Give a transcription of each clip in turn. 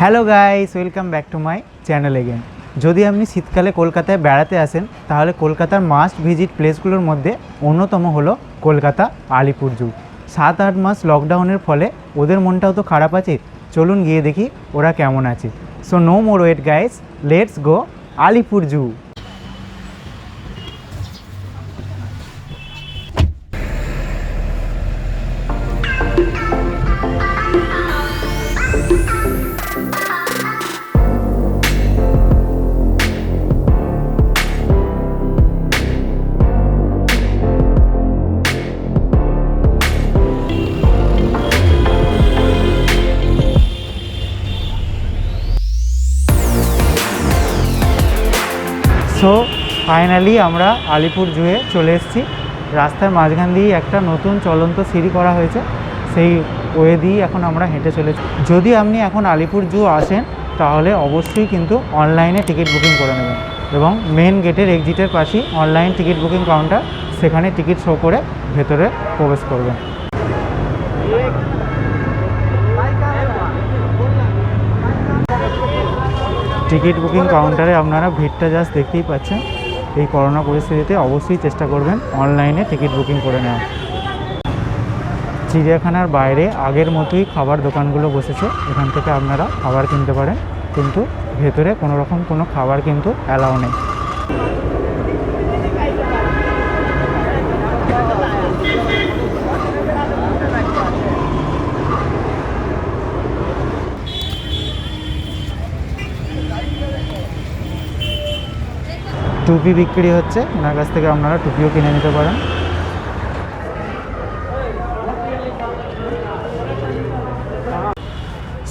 Hello guys welcome back to my channel again যদি আপনি শীতকালে কলকাতায় বেড়াতে আসেন, তাহলে কলকাতার মাস্ট ভিজিট প্লেসগুলোর মধ্যে অন্যতম হলো কলকাতা আলিপুর জু। সাত, আট মাস লকডাউনের ফলে ওদের মনটাও তো খারাপ আছে। চলুন গিয়ে দেখি ওরা কেমন আছে। So no more wait guys let's go Alipore zoo. Finally আমরা আলিপুর জুয়ে চলে এসেছি। রাস্তার মাঝখান দিয়ে একটা নতুন চলন্ত সিঁড়ি করা হয়েছে। সেই ওয়ে দিয়েই এখন আমরা হেঁটে চলেছি। যদি আপনি এখন আলিপুর জু আসেন, তাহলে অবশ্যই কিন্তু অনলাইনে টিকিট বুকিং করে নেবেন এবং মেন গেটের এক্সিটের পাশেই অনলাইন টিকিট বুকিং কাউন্টার, সেখানে টিকিট শো করে ভেতরে প্রবেশ করবেন। টিকিট বুকিং কাউন্টারে আপনারা ভিড়টা জাস্ট দেখতেই পাচ্ছেন। এই করোনা পরিস্থিতিতে অবশ্যই চেষ্টা করবেন অনলাইনে টিকিট বুকিং করে নেওয়া চিড়িয়াখানার বাইরে আগের মতোই খাবার দোকানগুলো বসেছে। এখান থেকে আপনারা খাবার কিনতে পারেন। কিন্তু ভেতরে কোনো রকম কোনো খাবার কিন্তু অ্যালাউ নেই। টুপি বিক্রি হচ্ছে। ওনার কাছ থেকে আপনারা টুপিও কিনে নিতে পারেন।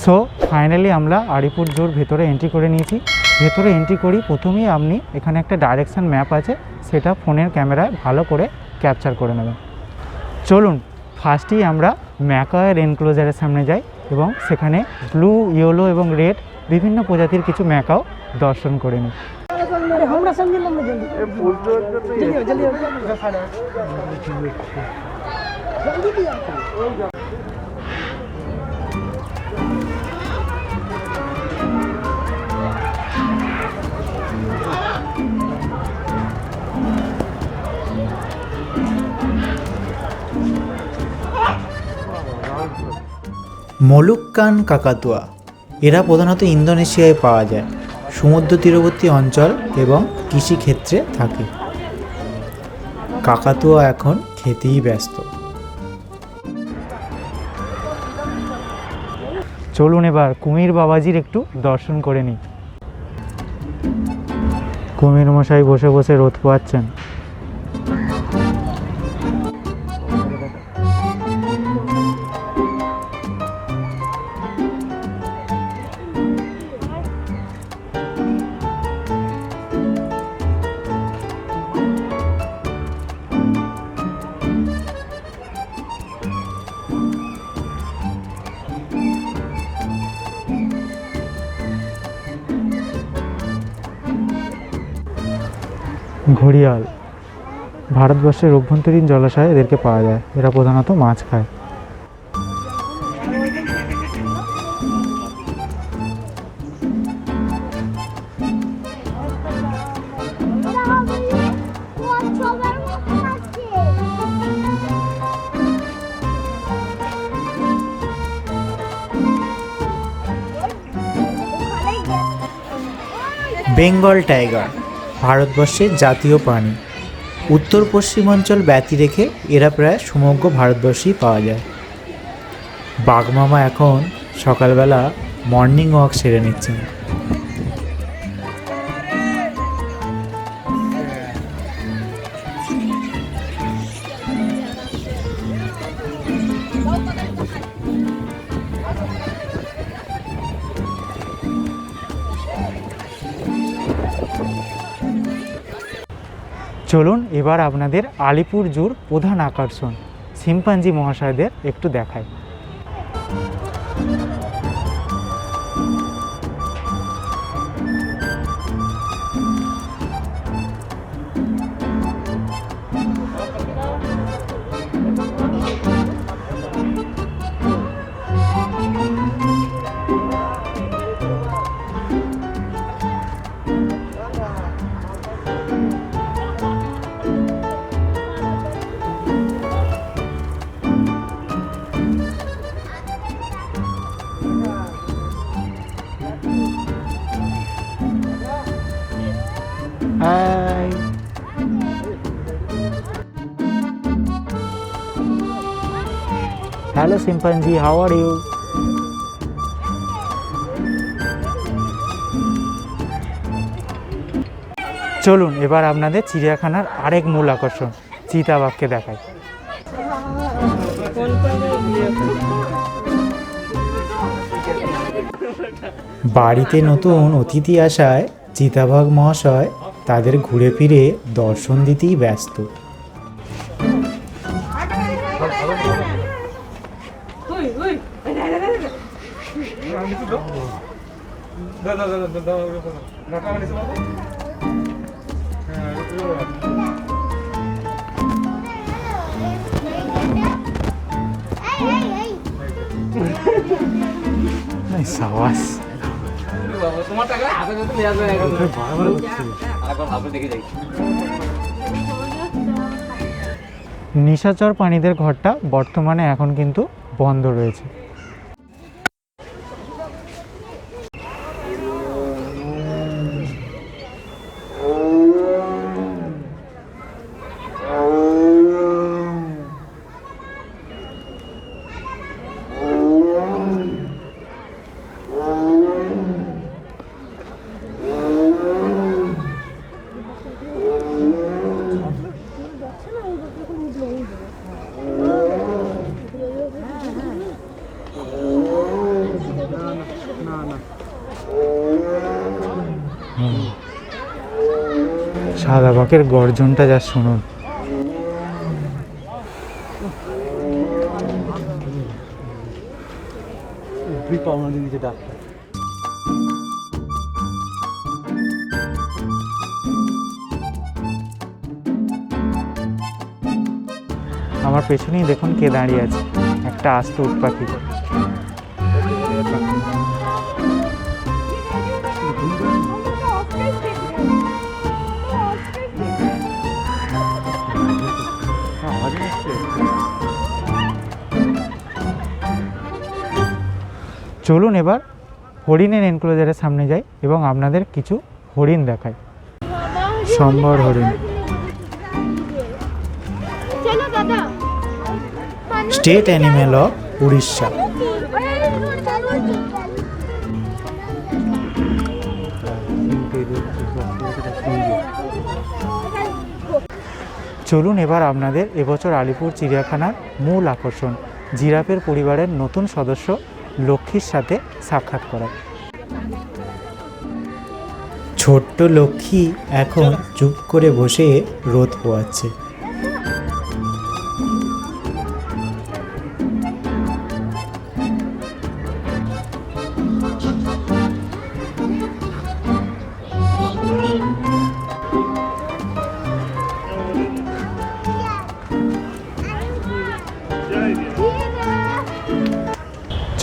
সো ফাইনালি আমরা আলিপুর জোর ভেতরে এন্ট্রি করে নিয়েছি। ভেতরে এন্ট্রি করি, প্রথমেই আপনি এখানে একটা ডাইরেকশান ম্যাপ আছে। সেটা ফোনের ক্যামেরায় ভালো করে ক্যাপচার করে নেবেন। চলুন ফার্স্টেই আমরা ম্যাকয়ের এনক্লোজারের সামনে যাই এবং সেখানে ব্লু ইয়েলো এবং রেড বিভিন্ন প্রজাতির কিছু ম্যাকাও দর্শন করে নিই। अरे हमरा समझ लो जल्दी जल्दी आओ, जल्दी आओ। जल्दी भी आओ। মলুক্কান কাকাতুয়া এরা প্রধানত ইন্দোনেশিয়ায় পাওয়া যায় সমুদ্র তীরবর্তী অঞ্চল এবং কৃষিক্ষেত্রে থাকে। কাকাতুয়া এখন খেতেই ব্যস্ত। চলুন এবার কুমির বাবাজির একটু দর্শন করে নিই। কুমির মশাই বসে বসে রোদ পোয়াচ্ছেন ঘড়িয়াল। ভারতবর্ষের অভ্যন্তরীণ জলাশয়ে এদেরকে পাওয়া যায়। এরা প্রধানত মাছ খায়। Bengal tiger. ভারতবর্ষের জাতীয় প্রাণী। উত্তর পশ্চিমাঞ্চল ব্যতি রেখে এরা প্রায় সমগ্র ভারতবর্ষেই পাওয়া যায়। বাঘমামা এখন সকালবেলা মর্নিং ওয়াক সেরে নিচ্ছেন। চলুন এবার আপনাদের আলিপুর জুর প্রধান আকর্ষণ শিম্পাঞ্জি মহাশয়দের একটু দেখায় শিম্পাঞ্জি হাউ আর ইউ চলুন, এবার আপনাদের চিড়িয়াখানার আরেক মূল আকর্ষণ, চিতাবাঘকে দেখাই। বাড়িতে নতুন অতিথি আসায় চিতাবাঘ মহাশয় তাদের ঘুরে ফিরে দর্শন দিতেই ব্যস্ত। সাবাস। তোমার টাকা হাতে হাতে নিয়ে আসবে একবার ভাবলে দেখে যাই। নিশাচর প্রাণীদের ঘরটা বর্তমানে এখন কিন্তু বন্ধ রয়েছে। বাঘের গর্জনটা যা শুনুন। আমার পেছনেই দেখুন কে দাঁড়িয়ে আছে একটা আস্ত উট পাখি চলুন এবার হরিণের এনক্লোজারের সামনে যাই এবং আপনাদের কিছু হরিণ দেখাই। সম্বর হরিণ। স্টেট অ্যানিমেল অফ উড়িষ্যা চলুন এবার আপনাদের এবছর আলিপুর চিড়িয়াখানার মূল আকর্ষণ জিরাফের পরিবারের নতুন সদস্য লক্ষ্মীর সাথে সাক্ষাৎ করা ছোট্ট লক্ষ্মী এখন চুপ করে বসে রোদ পোয়াচ্ছে।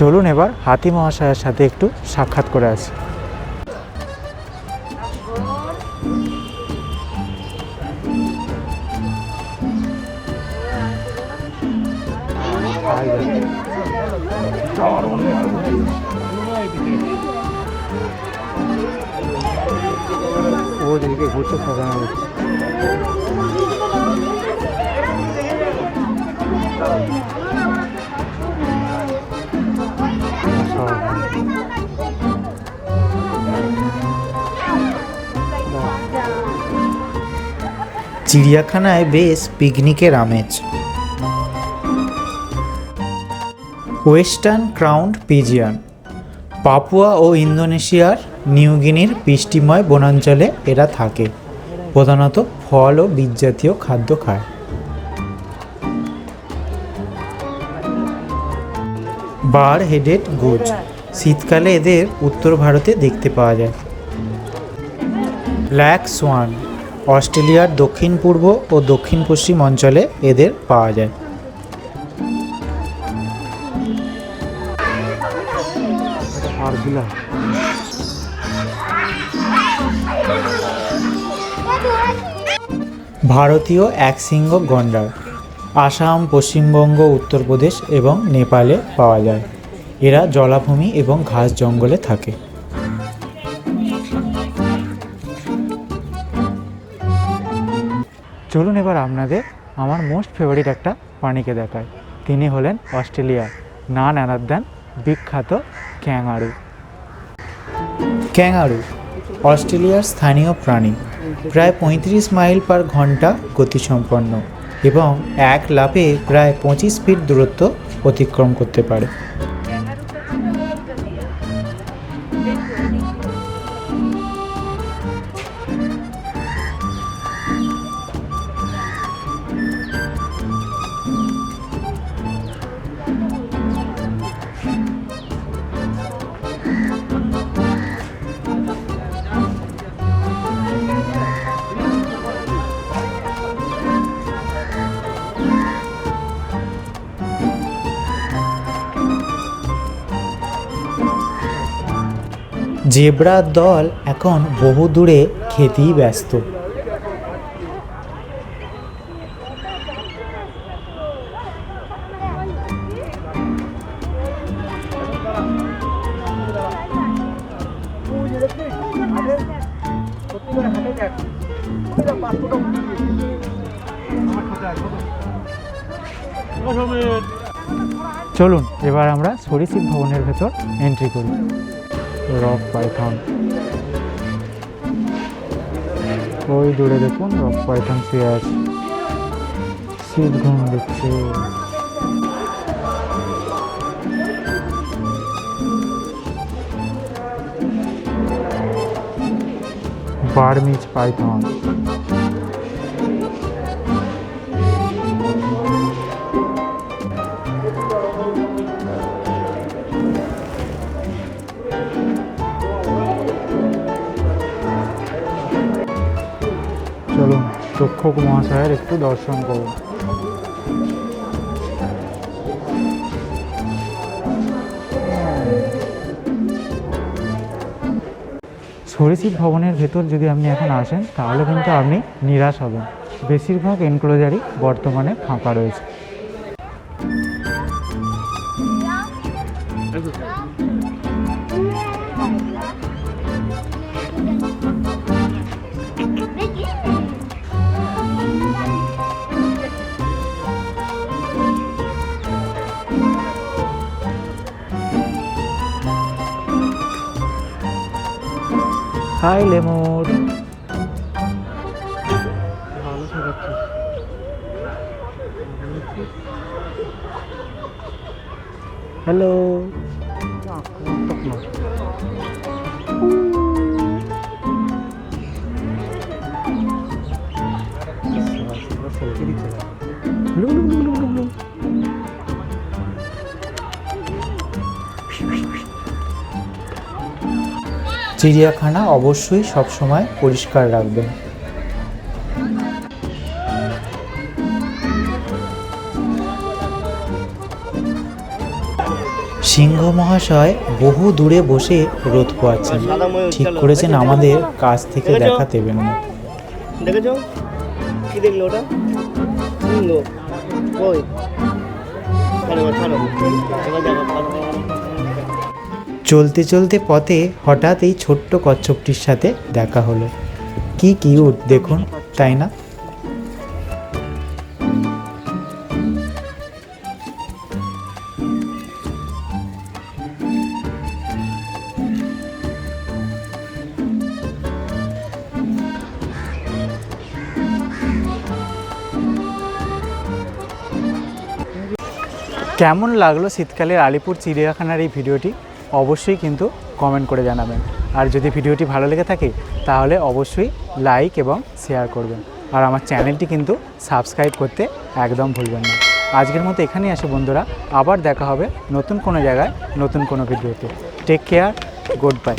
চলুন এবার হাতি মহাশয়ের সাথে একটু সাক্ষাৎ করে আসি। ও ঘুরতে সাজানো চিড়িয়াখানায় বেশ পিকনিকের আমেজ। ওয়েস্টার্ন ক্রাউন্ড পিজিয়ান, পাপুয়া ও ইন্দোনেশিয়ার নিউগিনির বৃষ্টিময় বনাঞ্চলে এরা থাকে। প্রধানত ফল ও বীজজাতীয় খাদ্য খায়। বার হেডেড গোজ, শীতকালে এদের উত্তর ভারতে দেখতে পাওয়া যায়। ব্ল্যাক সোয়ান অস্ট্রেলিয়ার দক্ষিণ পূর্ব ও দক্ষিণ পশ্চিম অঞ্চলে এদের পাওয়া যায়। ভারতীয় একশৃঙ্গ গন্ডার, আসাম, পশ্চিমবঙ্গ, উত্তরপ্রদেশ এবং নেপালে পাওয়া যায়। এরা জলাভূমি এবং ঘাস জঙ্গলে থাকে। চলুন এবার আপনাদের আমার মোস্ট ফেভারিট একটা প্রাণীকে দেখায় তিনি হলেন অস্ট্রেলিয়া নান অ্যানার দেন বিখ্যাত ক্যাঙারু ক্যাঙারু অস্ট্রেলিয়ার স্থানীয় প্রাণী। প্রায় পঁয়ত্রিশ মাইল পার ঘণ্টা গতিসম্পন্ন এবং এক লাফে প্রায় পঁচিশ ফিট দূরত্ব অতিক্রম করতে পারে। জেব্রার দল এখন বহু দূরে খেতেই ব্যস্ত। চলুন, এবার আমরা সরীসৃপ ভবনের ভেতর এন্ট্রি করি। Rock python. ওই দূরে দেখুন রক পাইথন শুয়ে আছে শীত ঘুম দিচ্ছে। Burmese python. চলুন তক্ষক মহাশয়ের একটু দর্শন করুন। সরীসৃপ ভবনের ভেতর যদি আপনি এখন আসেন, তাহলে কিন্তু আপনি নিরাশ হবেন। বেশিরভাগ এনক্লোজারই বর্তমানে ফাঁকা রয়েছে। Hi lemur hello. চিড়িয়াখানা অবশ্যই সবসময় পরিষ্কার রাখবেন। সিংহ মহাশয় বহু দূরে বসে রোদ পোয়াচ্ছেন। ঠিক করেছেন আমাদের কাছ থেকে দেখা দেবেন না। দেখেছ? কি দেখল ওটা? সিংহ। ওই চলতে চলতে পথে হঠাৎ এই ছোট্ট কচ্ছপটির সাথে দেখা হলো। কি কিউট, দেখুন, তাই না? কেমন লাগল শীতকালের আলিপুর চিড়িয়াখানার এই ভিডিওটি? অবশ্যই কিন্তু কমেন্ট করে জানাবেন। আর যদি ভিডিওটি ভালো লেগে থাকে, তাহলে অবশ্যই লাইক এবং শেয়ার করবেন। আর আমার চ্যানেলটি কিন্তু সাবস্ক্রাইব করতে একদম ভুলবেন না। আজকের মতো এখানেই আসে বন্ধুরা। আবার দেখা হবে নতুন কোনো জায়গায়, নতুন কোনো ভিডিওতে। Take care good bye